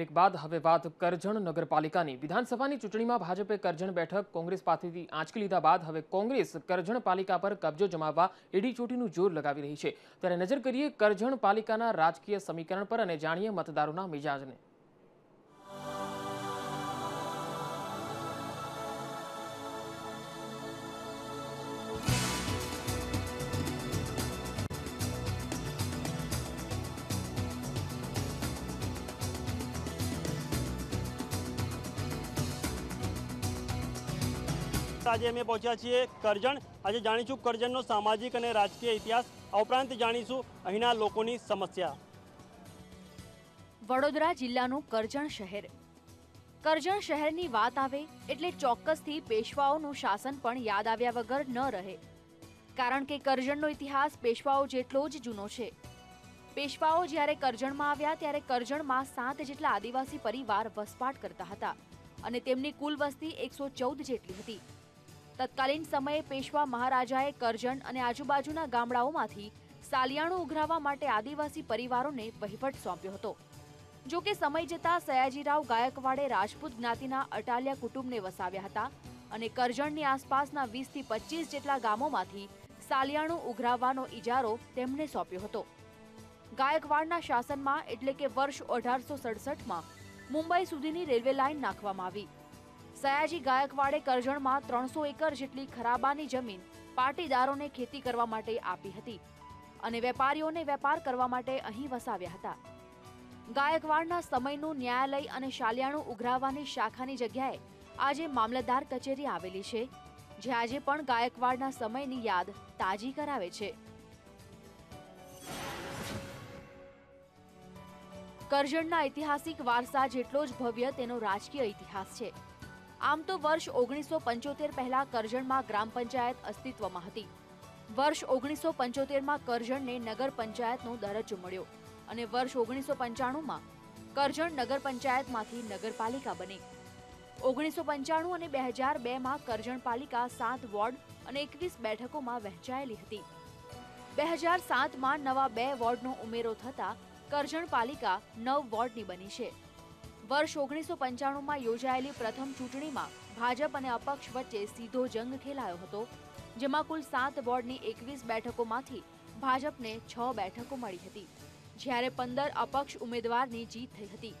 Break બાદ હવે વાત કરજણ નગરપાલિકાની. વિધાનસભાની ચૂંટણીમાં ભાજપે કરજણ બેઠક, કોંગ્રેસ પાસેથી આંચકી લીધા બાદ હવે કોંગ્રેસ કરજણ પાલિકા પર કબજો જમાવવા એડીચોટીનું જોર લગાવી રહી છે. ત્યારે નજર કરીએ કરજણ પાલિકાના રાજકીય સમીકરણ પર અને જાણીએ મતદારોના મિજાજને. આજે અમે પહોંચ્યા છીએ કરજણ. આજે જાણીશું કરજણનો સામાજિક અને રાજકીય ઇતિહાસ. આ ઉપરાંત જાણીશું અહીંના લોકોની સમસ્યા. વડોદરા જિલ્લાનું કરજણ શહેર. કરજણ શહેરની વાત આવે એટલે ચોક્કસથી પેશવાઓનું શાસન પણ યાદ આવ્યા વગર ન રહે. કારણ કે કરજણનો ઇતિહાસ પેશવાઓ જેટલો જ જૂનો છે. પેશવાઓ જ્યારે કરજણમાં આવ્યા ત્યારે કરજણમાં સાત જેટલા આદિવાસી પરિવાર વસવાટ કરતા હતા અને તેમની કુલ વસ્તી એકસો ચૌદ જેટલી હતી. તત્કાલીન સમયે પેશવા મહારાજાએ કરજણ અને આજુબાજુના ગામડાઓમાંથી સાલિયાણું ઉઘરાવવા માટે આદિવાસી પરિવારોને વહીવટ સોંપ્યો હતો. જો કે સમય જતા સયાજીરાવ ગાયકવાડે રાજપૂત જ્ઞાતિના અટાલિયા કુટુંબને વસાવ્યા હતા અને કરજણની આસપાસના વીસથી પચીસ જેટલા ગામોમાંથી સાલિયાણું ઉઘરાવવાનો ઇજારો તેમને સોંપ્યો હતો. ગાયકવાડના શાસનમાં એટલે કે વર્ષ અઢારસો સડસઠમાં મુંબઈ સુધીની રેલવે લાઇન નાખવામાં આવી. સયાજી ગાયકવાડે કરજણમાં ત્રણસો એકર જેટલી ખરાબાની જમીન પાટીદારોને ખેતી કરવા માટે આપી હતી અને વેપારીઓને વેપાર કરવા માટે અહીં વસાવ્યા હતા. ગાયકવાડના સમયનું ન્યાયાલય અને શાલિયાણું ઉઘરાવવાની શાખાની જગ્યાએ આજે મામલતદાર કચેરી આવેલી છે, જે આજે પણ ગાયકવાડના સમયની યાદ તાજી કરાવે છે. કરજણના ઐતિહાસિક વારસા જેટલો જ ભવ્ય તેનો રાજકીય ઇતિહાસ છે. આમ તો વર્ષ ઓગણીસો પંચોતેર પહેલા કરજણમાં ગ્રામ પંચાયત અસ્તિત્વમાં હતી. વર્ષ ઓગણીસો પંચોતેરમાં કરજણને નગર પંચાયતનો દરજ્જો મળ્યો અને વર્ષ ઓગણીસો પંચાણુંમાં કરજણ નગર પંચાયતમાંથી નગરપાલિકા બની. ઓગણીસો પંચાણું અને બે હજાર બેમાં કરજણ પાલિકા સાત વોર્ડ અને એકવીસ બેઠકોમાં વહેંચાયેલી હતી. બે હજાર સાતમાં નવા બે વોર્ડનો ઉમેરો થતાં કરજણ પાલિકા નવ વોર્ડની બની છે. વર્ષ ઓગણીસો પંચાણુંમાં યોજાયેલી પ્રથમ ચૂંટણીમાં ભાજપ અને અપક્ષ વચ્ચે સીધો જંગ ખેલાયો હતો, જેમાં કુલ સાત વોર્ડની એકવીસ બેઠકોમાંથી ભાજપને છ બેઠકો મળી હતી. જ્યારે પંદર અપક્ષ ઉમેદવારની જીત થઈ હતી.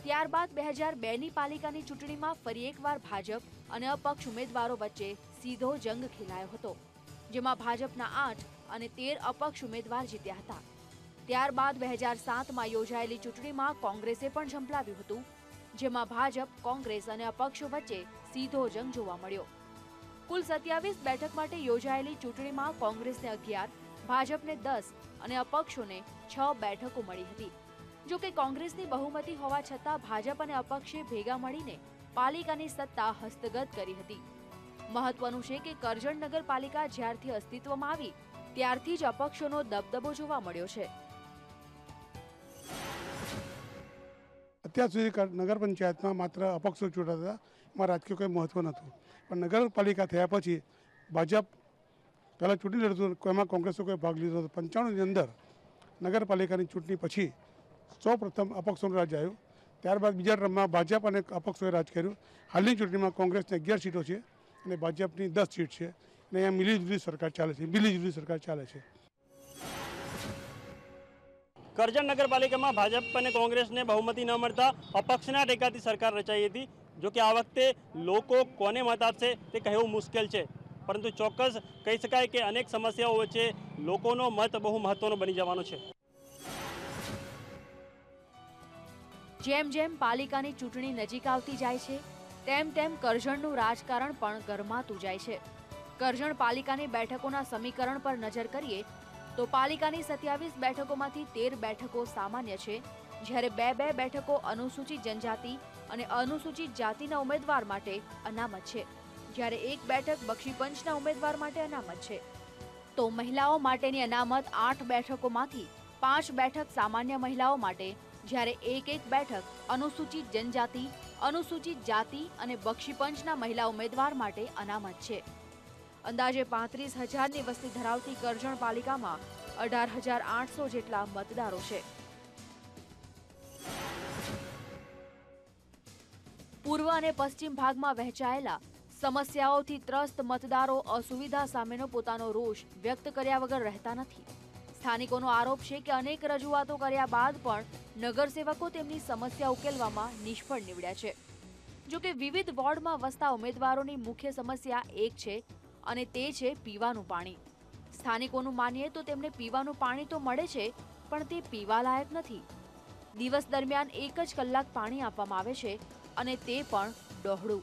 ત્યારબાદ બે હજાર બેની પાલિકાની ચૂંટણીમાં ફરી એકવાર ભાજપ અને અપક્ષ ઉમેદવારો વચ્ચે સીધો જંગ ખેલાયો હતો, જેમાં ભાજપના આઠ અને તેર અપક્ષ ઉમેદવાર જીત્યા હતા. ત્યારબાદ બે હજાર સાતમાં યોજાયેલી ચૂંટણીમાં કોંગ્રેસે પણ ઝંપલાવ્યું હતું જેમાં ભાજપ, કોંગ્રેસ અને અપક્ષો વચ્ચે સીધો જંગ જોવા મળ્યો. કુલ સત્યાવીસ બેઠક માટે યોજાયેલી ચૂંટણીમાં કોંગ્રેસને અગિયાર, ભાજપને દસ અને અપક્ષોને છ બેઠકો મળી હતી. જો કે કોંગ્રેસની બહુમતી હોવા છતાં ભાજપ અને અપક્ષે ભેગા મળીને પાલિકાની સત્તા હસ્તગત કરી હતી. મહત્વનું છે કે કરજણ નગરપાલિકા જ્યારથી અસ્તિત્વમાં આવી, ત્યારથી જ અપક્ષોનો દબદબો જોવા મળ્યો છે. અત્યાર સુધી નગર પંચાયતમાં માત્ર અપક્ષો ચૂંટાતા એમાં રાજકીય કોઈ મહત્ત્વ નહોતું. પણ નગરપાલિકા થયા પછી ભાજપ પહેલાં ચૂંટણી લડતું એમાં કોંગ્રેસે કોઈ ભાગ લીધો હતો પંચાણુંની અંદર નગરપાલિકાની ચૂંટણી પછી સૌ પ્રથમ અપક્ષોનું રાજ આવ્યું. ત્યારબાદ બીજા ટર્મમાં ભાજપ અને અપક્ષોએ રાજ કર્યું. હાલની ચૂંટણીમાં કોંગ્રેસની અગિયાર સીટો છે અને ભાજપની દસ સીટ છે. અને અહીંયા મિલીજુલી સરકાર ચાલે છે, મિલીજુલી સરકાર ચાલે છે. કરજણ નગરપાલિકામાં ભાજપ અને કોંગ્રેસને બહુમતી ન મળતા અપક્ષના ટેકાથી સરકાર રચાઈ હતી. જો કે આ વખતે લોકો કોને મત આપશે તે કહેવું મુશ્કેલ છે. પરંતુ ચોક્કસ કહી શકાય કે અનેક સમસ્યાઓ વચ્ચે લોકોનો મત બહુ મહત્વનો બની જવાનો છે. જેમ જેમ પાલિકાની ચૂંટણી નજીક આવતી જાય છે, તેમ તેમ કરજણનું રાજકારણ પણ ગરમાતું જાય છે. કરજણ પાલિકાની બેઠકોના સમીકરણ પર નજર કરીએ તો પાલિકાની સત્યાવીસ બેઠકોમાંથી તેર બેઠકો સામાન્ય છે, જ્યારે બે બે બેઠકો અનુસૂચિત જનજાતિ અને અનુસૂચિત જાતિના ઉમેદવાર માટે અનામત છે, જ્યારે એક બેઠક બક્ષીપંચના ઉમેદવાર માટે અનામત છે. તો મહિલાઓ માટેની અનામત આઠ બેઠકોમાંથી પાંચ બેઠક સામાન્ય મહિલાઓ માટે, જ્યારે એક એક બેઠક અનુસૂચિત જનજાતિ, અનુસૂચિત જાતિ અને બક્ષીપંચના મહિલા ઉમેદવાર માટે અનામત છે. અંદાજે પાંત્રીસ હજારની વસ્તી ધરાવતી કરજણ પાલિકામાં અઢાર હજાર આઠસો જેટલા મતદારો છે. પૂર્વ અને પશ્ચિમ ભાગમાં વહેંચાયેલા સમસ્યાઓથી ત્રસ્ત મતદારો અસુવિધા સામેનો પોતાનો રોષ વ્યક્ત કર્યા વગર રહેતા નથી. સ્થાનિકોનો આરોપ છે કે અનેક રજૂઆતો કર્યા બાદ પણ નગરસેવકો તેમની સમસ્યા ઉકેલવામાં નિષ્ફળ નીવડ્યા છે. જોકે વિવિધ વોર્ડમાં વસતા ઉમેદવારોની મુખ્ય સમસ્યા એક છે અને તે છે પીવાનું પાણી. સ્થાનિકોનું માનીએ તો તેમને પીવાનું પાણી તો મળે છે, પણ તે પીવા લાયક નથી. દિવસ દરમિયાન એક જ કલાક પાણી આપવામાં આવે છે અને તે પણ ડહોળું.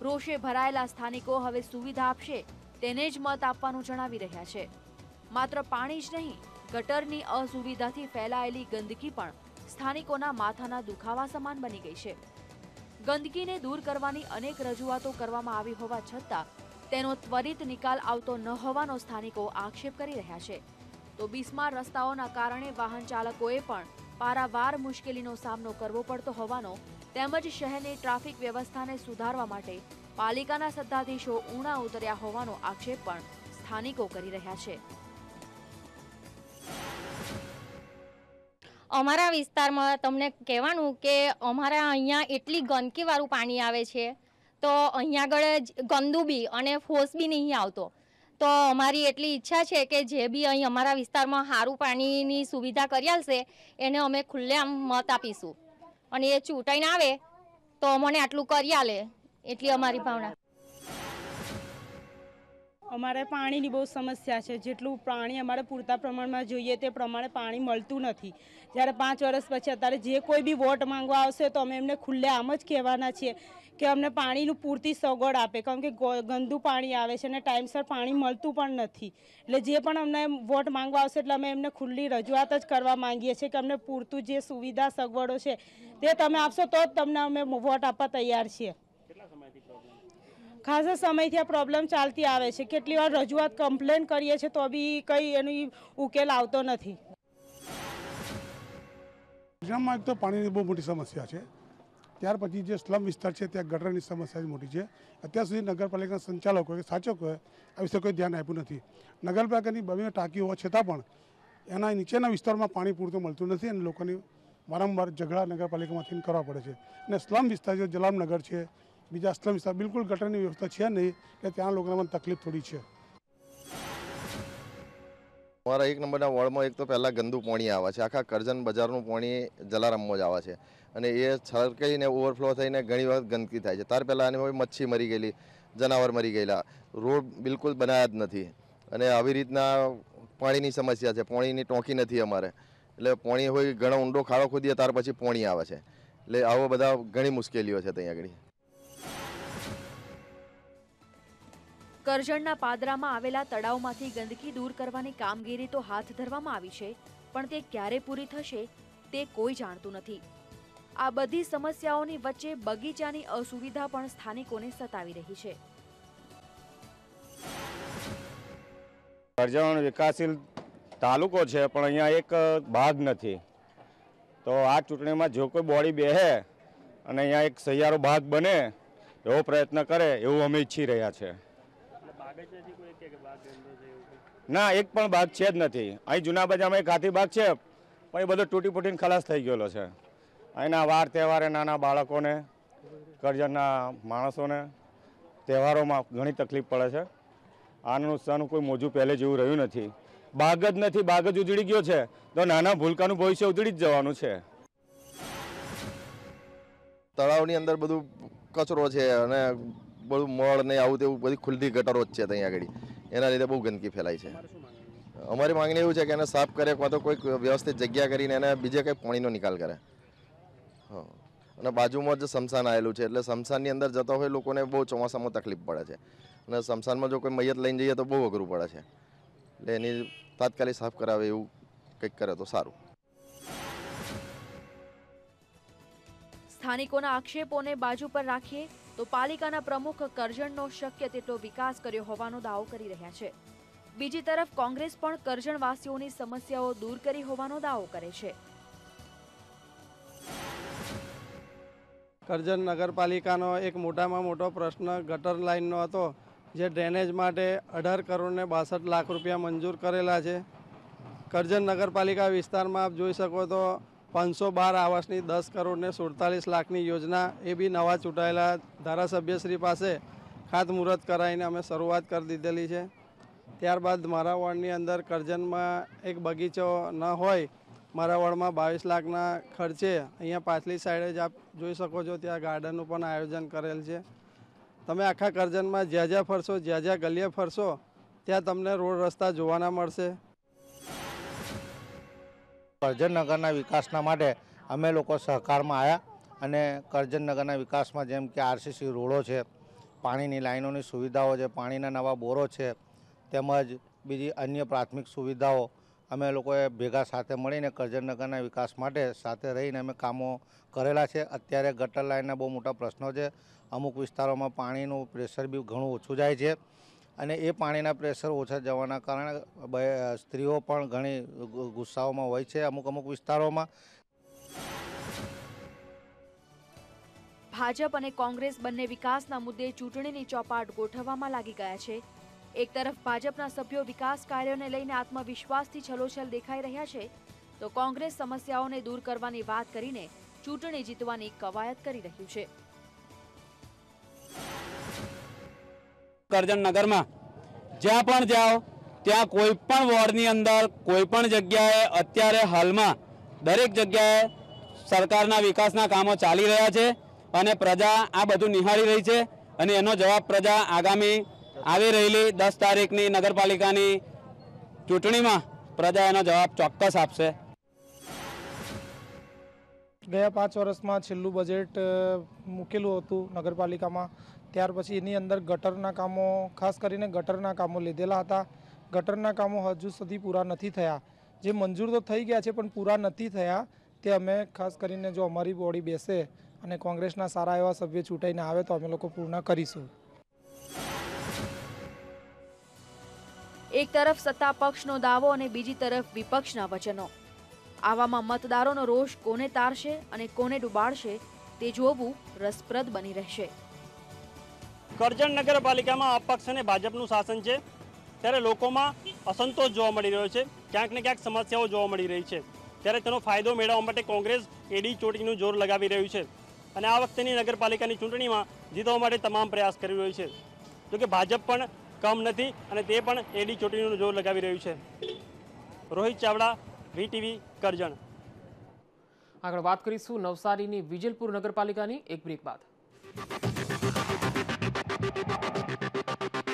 રોષે ભરાયેલા સ્થાનિકો હવે સુવિધા આપશે, તેને જ મત આપવાનું જણાવી રહ્યા છે. માત્ર પાણી જ નહીં, ગટરની અસુવિધાથી ફેલાયેલી ગંદકી પણ સ્થાનિકોના માથાના દુખાવા સમાન બની ગઈ છે. ગંદકીને દૂર કરવાની અનેક રજૂઆતો કરવામાં આવી હોવા છતાં તેનો ત્વરિત નિકાલ આવતો ન હોવાનો સ્થાનિકો આક્ષેપ કરી રહ્યા છે. તો બિસ્માર રસ્તાઓના કારણે વાહન ચાલકોએ પણ પારાવાર મુશ્કેલીનો સામનો કરવો પડતો હોવાનો તેમજ શહેરની ટ્રાફિક વ્યવસ્થાને સુધારવા માટે પાલિકાના સત્તાધીશો ઊણા ઉતર્યા હોવાનો આક્ષેપ પણ સ્થાનિકો કરી રહ્યા છે. અમારા વિસ્તારમાં તમને કહેવાનું કે અમારા અહીંયા એટલી ગંદકીવાળું પાણી આવે છે તો અહીંયા આગળ ગંદુ બી અને ફોસ બી નહીં આવતો. તો અમારી એટલી ઈચ્છા છે કે જે બી અહીં અમારા વિસ્તારમાં સારું પાણીની સુવિધા કરી આવશે એને અમે ખુલ્લેઆમ મત આપીશું. અને એ ચૂંટાઈને આવે તો અમને આટલું કરી આલે, એટલી અમારી ભાવના. અમારે પાણીની બહુ સમસ્યા છે. જેટલું પાણી અમારે પૂરતા પ્રમાણમાં જોઈએ તે પ્રમાણે પાણી મળતું નથી. જ્યારે પાંચ વર્ષ પછી અત્યારે જે કોઈ બી વોટ માંગવા આવશે તો અમે એમને ખુલ્લે આમ જ કહેવાના છીએ કે અમને પાણીનું પૂરતી સગવડ આપે. કારણ કે ગંદુ પાણી આવે છે અને ટાઈમસર પાણી મળતું પણ નથી. એટલે જે પણ અમને વોટ માંગવા આવશે એટલે અમે એમને ખુલ્લી રજૂઆત જ કરવા માંગીએ છીએ કે અમને પૂરતું જે સુવિધા સગવડો છે તે તમે આપશો તો જ તમને અમે વોટ આપવા તૈયાર છીએ. ખાસા સમયથી આ પ્રોબ્લેમ ચાલતી આવે છે. કેટલી વાર રજૂઆત કમ્પ્લેન કરીએ છીએ તો બી કંઈ એની ઉકેલ આવતો નથી. ગુજરાતમાં એક તો પાણીની બહુ મોટી સમસ્યા છે. ત્યાર પછી જે સ્લમ વિસ્તાર છે, ત્યાં ગટરની સમસ્યા મોટી છે. અત્યાર સુધી નગરપાલિકાના સંચાલકો કે શાસકોએ આ વિશે કોઈ ધ્યાન આપ્યું નથી. નગરપાલિકાની બબીમાં ટાંકી હોવા છતાં પણ એના નીચેના વિસ્તારમાં પાણી પૂરતું મળતું નથી અને લોકોની વારંવાર ઝઘડા નગરપાલિકામાંથી કરવા પડે છે. અને સ્લમ વિસ્તાર જે જલામનગર છે બીજા સ્લમ વિસ્તાર બિલકુલ ગટરની વ્યવસ્થા છે નહીં કે ત્યાં લોકોને તકલીફ થોડી છે. અમારા એક નંબરના વોર્ડમાં એક તો પહેલાં ગંદુ પાણી આવે છે. આખા કરજણ બજારનું પાણી જલારામમાં જ આવે છે. અને એ છલકાઈને ઓવરફ્લો થઈને ઘણી વખત ગંદકી થાય છે. ત્યાર પહેલાં એની મચ્છી મરી ગયેલી, જનાવર મરી ગયેલા. રોડ બિલકુલ બનાવ્યા જ નથી. અને આવી રીતના પાણીની સમસ્યા છે. પાણીની ટોંકી નથી અમારે. એટલે પાણી હોય, ઘણો ઊંડો ખાડો ખોદીએ ત્યાર પછી પાણી આવે છે. એટલે આવો બધા ઘણી મુશ્કેલીઓ છે ત્યાં આગળ. કરજણના પાદરામાં આવેલા તળાવમાંથી ગંદકી દૂર કરવાની કામગીરી તો હાથ ધરવામાં આવી છે, પણ તે ક્યારે પૂરી થશે, તે કોઈ જાણતું નથી. આ બધી સમસ્યાઓની વચ્ચે બગીચાની અસુવિધા પણ સ્થાનિકોને સતાવી રહી છે. કરજણ વિકાસશીલ તાલુકો છે, પણ અહીંયા એક ભાગ નથી. તો આ ચૂંટણીમાં જો કોઈ બોડી બેહે અને અહીંયા એક સહિયારો ભાગ બને, એવો પ્રયત્ન કરે, એવું અમે ઈચ્છી રહ્યા છે. ના એક પણ ભાગ છે જ નથી. અહીં જૂના બજારમાં એક હાથી ભાગ છે પણ એ બધો તૂટી ફૂટીને ખલાસ થઈ ગયેલો છે. અહીંના વાર તહેવારે નાના બાળકોને કરજણના માણસોને તહેવારોમાં ઘણી તકલીફ પડે છે. આનું નુકસાન કોઈ મોજું પહેલે જેવું રહ્યું નથી. બાગ જ નથી બાગ જ ઉજળી ગયો છે. તો નાના ભૂલકાનું ભવિષ્ય ઉજળી જ જવાનું છે. તળાવની અંદર બધું કચરો છે અને બધું મળ ને આવું તેવું બધી ખુલ્લી ગટરો જ છે ત્યાં આગળ. એના લીધે બહુ ગંદકી ફેલાય છે. અમારી માંગણી એવું છે કે એને સાફ કરે અથવા તો કોઈક વ્યવસ્થિત જગ્યા કરીને એને બીજે કંઈ પાણીનો નિકાલ કરે. હા. અને બાજુમાં જ શમશાન આવેલું છે એટલે શમશાનની અંદર જતા હોય લોકોને બહુ ચોમાસામાં તકલીફ પડે છે. અને શમશાનમાં જો કોઈ મૈયત લઈને જઈએ તો બહુ અઘરું પડે છે. એટલે એની તાત્કાલિક સાફ કરાવે એવું કંઈક કરે તો સારું. સ્થાનિકોના આક્ષેપોને બાજુ પર રાખીએ તો પાલિકાના પ્રમુખ કરજણનો શક્ય તેટલો વિકાસ કર્યો હોવાનો દાવો કરી રહ્યા છે. બીજી તરફ કોંગ્રેસ પણ કરજણવાસીઓની સમસ્યાઓ દૂર કરી હોવાનો દાવો કરે છે. કરજણ નગરપાલિકાનો એક મોટામાં મોટો પ્રશ્ન ગટર લાઇનનો હતો, જે ડ્રેનેજ માટે અઢાર કરોડ ને બાસઠ લાખ રૂપિયા મંજૂર કરેલા છે. કરજણ નગરપાલિકા વિસ્તારમાં આપ જોઈ શકો તો પાંચસો બાર આવાસની દસ કરોડને સુડતાલીસ લાખની યોજના એ બી નવા ચૂંટાયેલા ધારાસભ્યશ્રી પાસે ખાતમુહૂર્ત કરાવીને અમે શરૂઆત કરી દીધેલી છે. ત્યારબાદ મારા વોર્ડની અંદર કરજનમાં એક બગીચો ન હોય, મારા વોર્ડમાં બાવીસ લાખના ખર્ચે અહીંયા પાછલી સાઈડે જ આપ જોઈ શકો છો, ત્યાં ગાર્ડનનું પણ આયોજન કરેલ છે. તમે આખા કરજણમાં જ્યાં જ્યાં ફરશો, જ્યાં જ્યાં ગલીએ ફરશો, ત્યાં તમને રોડ રસ્તા જોવાના મળશે. કરજણ નગરના વિકાસના માટે અમે લોકો સહકારમાં આવ્યા અને કરજનનગરના વિકાસમાં જેમ કે આરસીસી રોડો છે, પાણીની લાઈનોની સુવિધાઓ છે, પાણીના નવા બોરો છે, તેમજ બીજી અન્ય પ્રાથમિક સુવિધાઓ અમે લોકોએ ભેગા સાથે મળીને કરજનનગરના વિકાસ માટે સાથે રહીને અમે કામો કરેલા છે. અત્યારે ગટર લાઇનના બહુ મોટા પ્રશ્નો છે. અમુક વિસ્તારોમાં પાણીનું પ્રેશર બી ઘણું ઓછું જાય છે. અને એ પાણીના પ્રેશર ઓછા જવાના કારણે સ્ત્રીઓ પણ ઘણી ગુસ્સાઓમાં હોય છે અમુક અમુક વિસ્તારોમાં. ભાજપ અને કોંગ્રેસ બંને વિકાસના મુદ્દે ચૂંટણીની ચોપાટ ગોઠવવામાં લાગી ગયા છે. એક તરફ ભાજપના સભ્યો વિકાસ કાર્યોને લઈને આત્મવિશ્વાસથી છલોછલ દેખાઈ રહ્યા છે, તો કોંગ્રેસ સમસ્યાઓને દૂર કરવાની વાત કરીને ચૂંટણી જીતવાની કવાયત કરી રહ્યું છે. કરજણ નગરમાં. જ્યાં પણ જાઓ, ત્યાં કોઈ પણ વોર્ડની અંદર, કોઈ પણ જગ્યાએ અત્યારે હાલમાં દરેક જગ્યાએ સરકારના વિકાસના કામો ચાલી રહ્યા છે અને પ્રજા આ બધું નિહાળી રહી છે અને એનો જવાબ પ્રજા આગામી આવી રહેલી દસ તારીખની નગરપાલિકાની ચૂંટણીમાં પ્રજા એનો જવાબ ચોક્કસ આપશે. ગયા પાંચ વર્ષમાં છેલ્લું બજેટ મૂકેલું હતું નગરપાલિકામાં. ત્યાર પછી એની અંદર ગટરના કામો, ખાસ કરીને ગટરના કામો લીધેલા હતા. ગટરના કામો હજુ સુધી પૂરા નથી થયા. જે મંજૂર તો થઈ ગયા છે, પણ પૂરા નથી થયા. તે અમે ખાસ કરીને જો અમારી બોડી બેસે અને કોંગ્રેસના સારા એવા સભ્ય ચૂંટાઈને આવે તો અમે લોકો પૂર્ણ કરીશું. એક તરફ સત્તા પક્ષનો દાવો અને બીજી તરફ વિપક્ષના વચનો. આવામાં મતદારોનો રોષ કોને તારશે અને કોને ડૂબાડશે તે જોવું રસપ્રદ બની રહેશે. કરજણ નગરપાલિકામાં અપક્ષ અને ભાજપનું શાસન છે, ત્યારે લોકોમાં અસંતોષ જોવા મળી રહ્યો છે, ક્યાંક ને ક્યાંક સમસ્યાઓ જોવા મળી રહી છે. ત્યારે તેનો ફાયદો મેળવવા માટે કોંગ્રેસ એડી ચોટીનું જોર લગાવી રહ્યું છે અને આ વખતેની નગરપાલિકાની ચૂંટણીમાં જીતવા માટે તમામ પ્રયાસ કરી રહ્યું છે. જોકે ભાજપ પણ કમ નથી અને તે પણ એડી ચોટીનું જોર લગાવી રહ્યું છે. રોહિત ચાવડા, વીટીવી, કરજણ. આગળ વાત કરીશું નવસારીની વિજલપુર નગરપાલિકાની એક બ્રેક બાદ. Thank you.